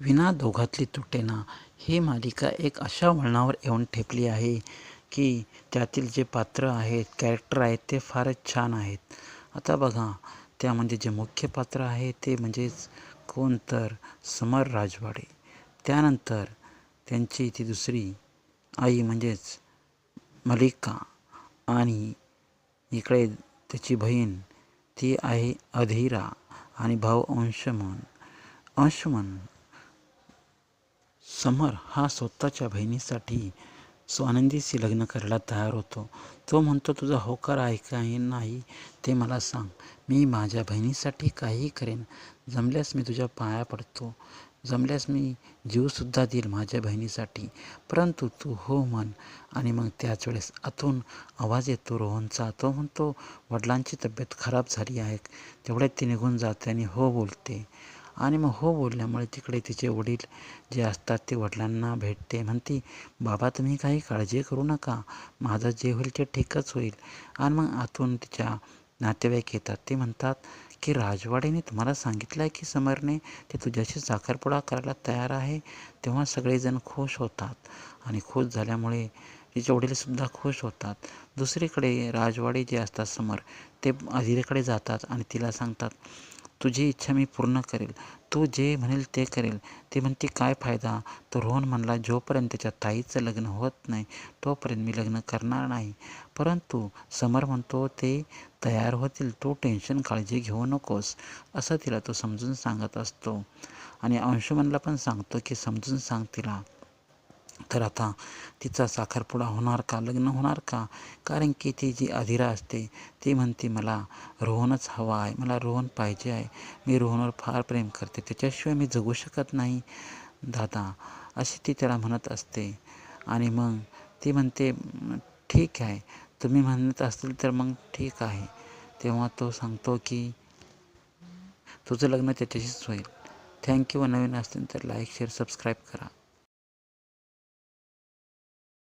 विना दोघातली तुटेना ही मालिका एक अशा वळणावर येऊन ठेपली आहे की त्यातील जे पात्र आहेत कॅरेक्टर आहेत ते फारच छान आहेत. आता बघा त्यामध्ये जे मुख्य पात्र आहे ते म्हणजेच कोण तर? समर राजवाडे. त्यानंतर त्यांची ती दुसरी आई म्हणजेच मलिका आणि इकडे त्याची बहीण ती आहे अधीरा आणि भाऊ अंशमन. अंशमन समर हा स्वतःच्या बहिणीसाठी स्वानंदीशी लग्न करायला तयार होतो. तो म्हणतो तुझा होकार आहे काही नाही ते मला सांग. मी माझ्या बहिणीसाठी काहीही करेन. जमल्यास मी तुझ्या पाया पडतो. जमल्यास मी जीवसुद्धा देईल माझ्या बहिणीसाठी. परंतु तू हो म्हण. आणि मग त्याच वेळेस आतून आवाज येतो रोहनचा. तो म्हणतो वडिलांची तब्येत खराब झाली आहे. तेवढ्यात ती निघून जाते आणि हो बोलते. आणि मग हो बोलल्यामुळे तिकडे तिचे वडील जे असतात ते वडिलांना भेटते. म्हणते बाबा तुम्ही काही काळजी करू नका. माझं जे होईल ते ठीकच होईल. आणि मग आतून तिच्या नातेवाईक येतात. ते म्हणतात की राजवाडेने तुम्हाला सांगितलं आहे की समरने ते तुझ्याशी साखरपुडा करायला तयार आहे? तेव्हा सगळेजण खुश होतात. आणि खुश झाल्यामुळे तिचे वडीलसुद्धा खुश होतात. दुसरीकडे राजवाडे जे असतात समर ते अधिरेकडे जातात आणि तिला सांगतात तुझी इच्छा मी पूर्ण करेल. तू जे म्हणेल ते करेल. ते म्हणते काय फायदा तो रोहन म्हणला जोपर्यंत त्याच्या ताईचं लग्न होत नाही तोपर्यंत मी लग्न करणार नाही परंतु समर म्हणतो ते तयार होतील. तू टेन्शन काळजी घेऊ नकोस असं तिला तो समजून सांगत असतो. आणि अंशुमनला पण सांगतो की समजून सांग तिला. तर आता तिचा साखरपुडा होणार का? लग्न होणार का? कारण की ती जी अधिरा असते ती म्हणते मला रोहनच हवा आहे मला रोहन पाहिजे आहे. मी रोहनवर फार प्रेम करते त्याच्याशिवाय मी जगू शकत नाही. दादा अशी ती त्याला म्हणत असते. आणि मग ती म्हणते ठीक आहे तुम्ही म्हणत असतील तर मग ठीक आहे. तेव्हा तो सांगतो की तुझं लग्न त्याच्याशीच होईल. थँक्यू नवीन असतील तर लाईक शेअर सबस्क्राईब करा.